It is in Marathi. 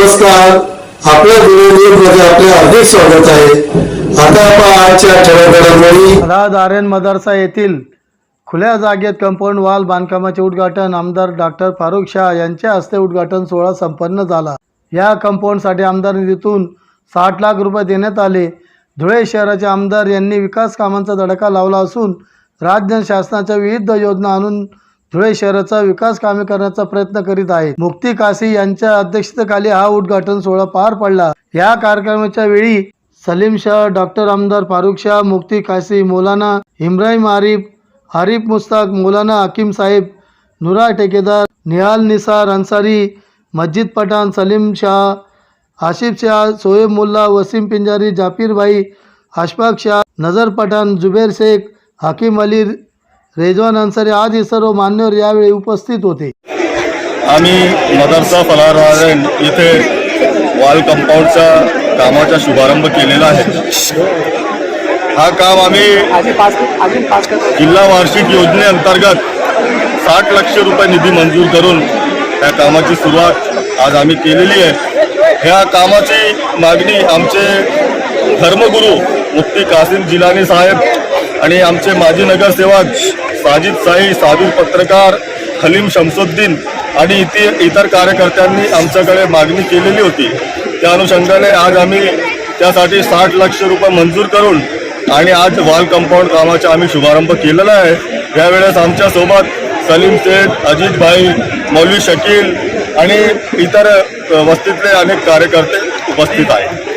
नमस्कार. आपल्या मध्ये म्हणजे आपले हार्दिक स्वागत आहे. आता आपण आजच्या मदरसा येथील खुल्या जागेत कंपाऊंड वॉल बांधकामाचे उद्घाटन आमदार डॉक्टर फारुख शाह यांच्या हस्ते उद्घाटन सोहळा संपन्न झाला. या कंपाऊंडसाठी आमदार निधीतून साठ लाख रुपये देण्यात आले. धुळे शहराचे आमदार यांनी विकास कामांचा धडका लावला असून राज्य शासनाच्या विविध योजना आणून धुळे शहराचा विकास कामे करण्याचा प्रयत्न करीत आहेत. मुक्ती कासी यांच्या अध्यक्षतेखाली हा उद्घाटन सोहळा पार पडला. या कार्यक्रमाच्या वेळी सलीम शाह डॉक्टर आमदार फारुख शाह मुक्ती कासी मौलाना इम्राहिम आरिफ आरिफ मुस्ताक मौलाना हकीम साहेब नुरा ठेकेदार निहाल निसार अन्सारी मस्जिद पठाण सलीम शाह आशिफ शाह सोएब मुल्ला वसीम पिंजारी जाफीर भाई अशफाक शाह नजर पठाण जुबेर शेख हकीम अली रेजवान अन्सारी आदी सर्व मान्यवर यावेळी उपस्थित होते. आम्ही मदरसा फलारायण येथे वॉल कंपाऊंडच्या कामाचा शुभारंभ केलेला आहे. हा काम आम्ही जिल्हा वार्षिक योजनेअंतर्गत साठ लक्ष रुपये निधी मंजूर करून त्या कामाची सुरुवात आज आम्ही केलेली आहे. ह्या कामाची मागणी आमचे धर्मगुरू मुक्ती कासिम जिलानी साहेब आणि आमचे माजी नगरसेवक साजिद साई साबीर पत्रकार हलीम शमसुद्दीन आणि इथे इतर कार्यकर्त्यांनी आमच्याकडे मागणी केलेली होती. त्या अनुषंगाने आज आम्ही त्यासाठी साठ लक्ष रुपये मंजूर करून आणि आज वॉल कंपाऊंड कामाचा आम्ही शुभारंभ केलेला आहे. यावेळेस आमच्यासोबत सलीम शेठ अजितभाई मौलवी शकील आणि इतर वस्तीतले अनेक कार्यकर्ते उपस्थित आहेत.